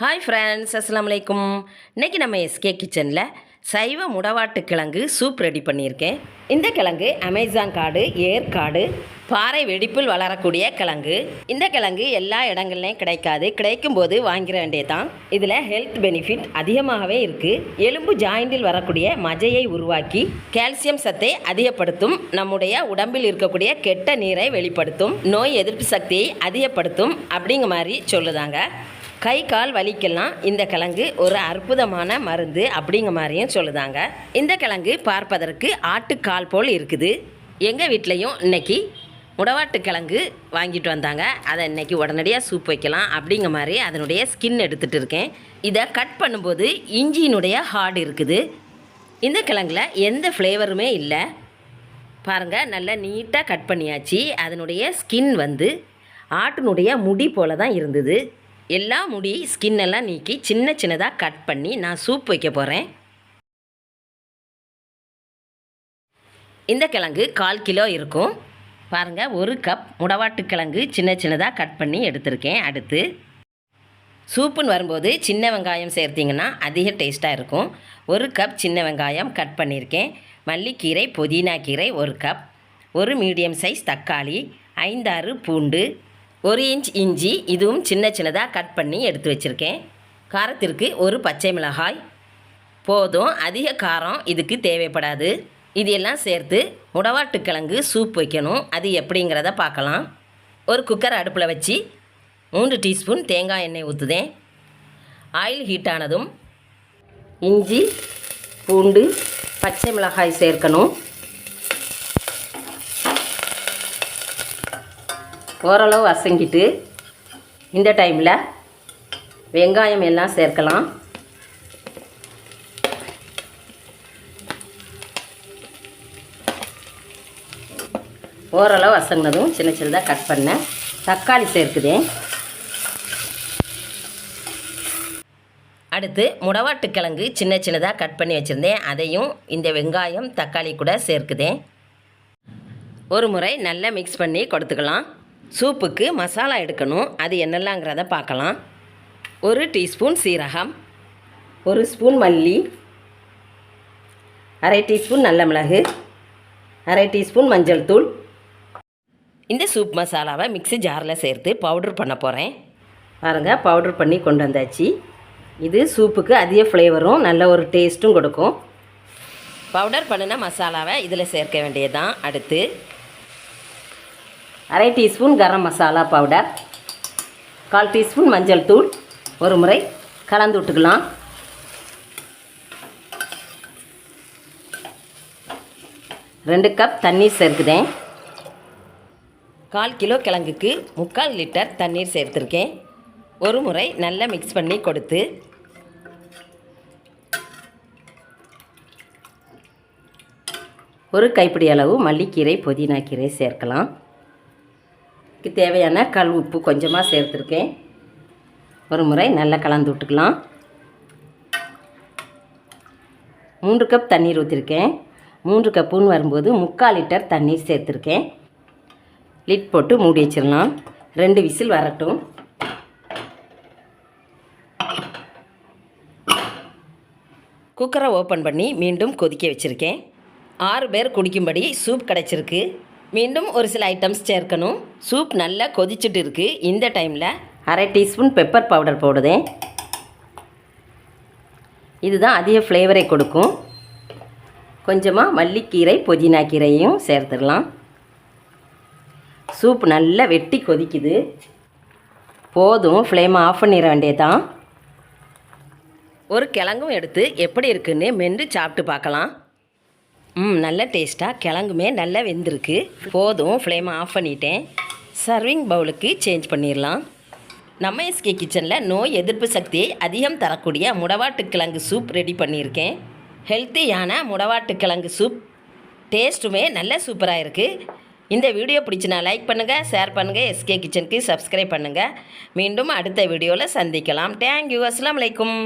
Hi friends அஸ்லாம் அலைக்கும் இன்றைக்கி நம்ம எஸ்கே கிச்சனில் சைவ முடவாட்டு கிழங்கு சூப் ரெடி பண்ணியிருக்கேன். இந்த கிழங்கு அமேசான் காடு ஏற்காடு பாறை வெடிப்பில் வளரக்கூடிய கிழங்கு. இந்த கிழங்கு எல்லா இடங்கள்லையும் கிடைக்காது. கிடைக்கும் போது வாங்கிற வேண்டியதான் இதில் ஹெல்த் பெனிஃபிட் அதிகமாகவே இருக்குது எலும்பு ஜாயிண்டில் வரக்கூடிய மஜையை உருவாக்கி கால்சியம் சத்தை அதிகப்படுத்தும். நம்முடைய உடம்பில் இருக்கக்கூடிய கெட்ட நீரை வெளிப்படுத்தும். நோய் எதிர்ப்பு சக்தியை அதிகப்படுத்தும். அப்படிங்கிற மாதிரி சொல்லுதாங்க. கை கால் வலிக்கெல்லாம் இந்த கிழங்கு ஒரு அற்புதமான மருந்து அப்படிங்கிற மாதிரியும் சொல்லுதாங்க. இந்த கிழங்கு பார்ப்பதற்கு ஆட்டுக்கால் போல் இருக்குது. எங்கள் வீட்லேயும் இன்னைக்கு முடவாட்டு கிழங்கு வாங்கிட்டு வந்தாங்க. அதை இன்னைக்கு உடனடியாக சூப் வைக்கலாம் அப்படிங்கிற மாதிரி அதனுடைய ஸ்கின் எடுத்துகிட்டு இருக்கேன். இதை கட் பண்ணும்போது இஞ்சியினுடைய ஹார்டு இருக்குது. இந்த கிழங்குல எந்த ஃப்ளேவருமே இல்லை. பாருங்கள் நல்லா நீட்டாக கட் பண்ணியாச்சு. அதனுடைய ஸ்கின் வந்து ஆட்டினுடைய முடி போல தான் இருந்தது. எல்லா முடி ஸ்கின் எல்லாம் நீக்கி சின்ன சின்னதாக கட் பண்ணி நான் சூப் வைக்க போகிறேன் இந்த கிழங்கு கால் கிலோ இருக்கும். பாருங்கள் ஒரு கப் முடவாட்டு கிழங்கு சின்ன சின்னதாக கட் பண்ணி எடுத்திருக்கேன். அடுத்து சூப்புன்னு வரும்போது சின்ன வெங்காயம் சேர்த்திங்கன்னா அதிக டேஸ்ட்டாக இருக்கும். ஒரு கப் சின்ன வெங்காயம் கட் பண்ணியிருக்கேன். மல்லிக்கீரை புதினா கீரை ஒரு கப் ஒரு மீடியம் சைஸ் தக்காளி ஐந்தாறு பூண்டு ஒரு இன்ச் இஞ்சி இதுவும் சின்ன சின்னதாக கட் பண்ணி எடுத்து வச்சுருக்கேன். காரத்திற்கு ஒரு பச்சை மிளகாய். போதும் அதிக காரம் இதுக்கு தேவைப்படாது. இது எல்லாம் சேர்த்து முடவாட்டுக்கிழங்கு சூப் வைக்கணும். அது எப்படிங்கிறத பார்க்கலாம். ஒரு குக்கர் அடுப்பில் வச்சு மூன்று டீஸ்பூன் தேங்காய் எண்ணெய் ஊற்றுதேன் ஆயில் ஹீட் ஆனதும் இஞ்சி பூண்டு பச்சை மிளகாய் சேர்க்கணும். ஓரளவு வசங்கிட்டு இந்த டைமில் வெங்காயம் எல்லாம் சேர்க்கலாம். ஓரளவு வசங்கினதும் சின்ன சின்னதாக கட் பண்ணேன் தக்காளி சேர்க்குதேன் அடுத்து முடவாட்டுக்கிழங்கு சின்ன சின்னதாக கட் பண்ணி வச்சுருந்தேன். அதையும் இந்த வெங்காயம் தக்காளி கூட சேர்க்குதேன் ஒரு முறை நல்லா மிக்ஸ் பண்ணி கொடுத்துக்கலாம். சூப்புக்கு மசாலா எடுக்கணும். அது என்னெல்லாங்கிறத பார்க்கலாம். ஒரு டீஸ்பூன் சீரகம். ஒரு ஸ்பூன் மல்லி. அரை டீஸ்பூன் நல்ல மிளகு. அரை டீஸ்பூன் மஞ்சள் தூள். இந்த சூப் மசாலாவை மிக்ஸி ஜாரில் சேர்த்து பவுடர் பண்ண போகிறேன் பாருங்கள் பவுடர் பண்ணி கொண்டு வந்தாச்சு. இது சூப்புக்கு அதிக ஃப்ளேவரும் நல்ல ஒரு டேஸ்ட்டும் கொடுக்கும். பவுடர் பண்ணின மசாலாவை இதில் சேர்க்க வேண்டியதான் அடுத்து அரை டீஸ்பூன் கரம் மசாலா பவுடர் கால் டீஸ்பூன் மஞ்சள் தூள் ஒரு முறை கலந்து விட்டுக்கலாம். ரெண்டு கப் தண்ணீர் சேர்க்குதேன். கால் கிலோ கிழங்குக்கு முக்கால் லிட்டர் தண்ணீர் சேர்த்துருக்கேன். ஒரு முறை நல்லா மிக்ஸ் பண்ணி கொடுத்து. ஒரு கைப்பிடி அளவு மல்லிக்கீரை புதினா கீரை சேர்க்கலாம். தேவையான கல் உப்பு கொஞ்சமாக சேர்த்துருக்கேன். ஒரு முறை நல்லா கலந்து விட்டுக்கலாம். மூன்று கப் தண்ணீர் ஊற்றிருக்கேன் மூன்று கப்புன்னு வரும்போது முக்கால் லிட்டர் தண்ணீர் சேர்த்துருக்கேன். லிட் போட்டு மூடி வச்சிடலாம். ரெண்டு விசில் வரட்டும். குக்கரை ஓப்பன் பண்ணி மீண்டும் கொதிக்க வச்சுருக்கேன். ஆறு பேர் குடிக்கும்படி சூப் கிடச்சிருக்கு. மீண்டும் ஒரு சில ஐட்டம்ஸ் சேர்க்கணும். சூப் நல்லா கொதிச்சுட்டு இருக்குது இந்த டைமில் அரை டீஸ்பூன் பெப்பர் பவுடர் போடுதேன். இதுதான் அதிக ஃப்ளேவரை கொடுக்கும். கொஞ்சமாக மல்லிக்கீரை புதினா கீரையும் சேர்த்துடலாம். சூப் நல்லா வெட்டி கொதிக்குது. போதும் ஃப்ளேமை ஆஃப் பண்ணிட வேண்டியதான் ஒரு கிழங்கும் எடுத்து எப்படி இருக்குன்னு மென்று சாப்பிட்டு பார்க்கலாம். ம் நல்ல டேஸ்ட்டாக கிழங்குமே நல்லா வெந்திருக்கு. போதும் ஃப்ளேமை ஆஃப் பண்ணிட்டேன். சர்விங் பவுலுக்கு சேஞ்ச் பண்ணிடலாம் நம்ம எஸ்கே கிச்சனில் நோய் எதிர்ப்பு சக்தியை அதிகம் தரக்கூடிய முடவாட்டு கிழங்கு சூப் ரெடி பண்ணியிருக்கேன் ஹெல்த்தியான முடவாட்டு கிழங்கு சூப் டேஸ்ட்டுமே நல்ல சூப்பராக இருக்குது இந்த வீடியோ பிடிச்சினா லைக் பண்ணுங்கள் ஷேர் பண்ணுங்கள் எஸ்கே கிச்சனுக்கு சப்ஸ்கிரைப் பண்ணுங்கள் மீண்டும் அடுத்த வீடியோவில் சந்திக்கலாம். தேங்க்யூ அஸ்லாம் வலைக்கும்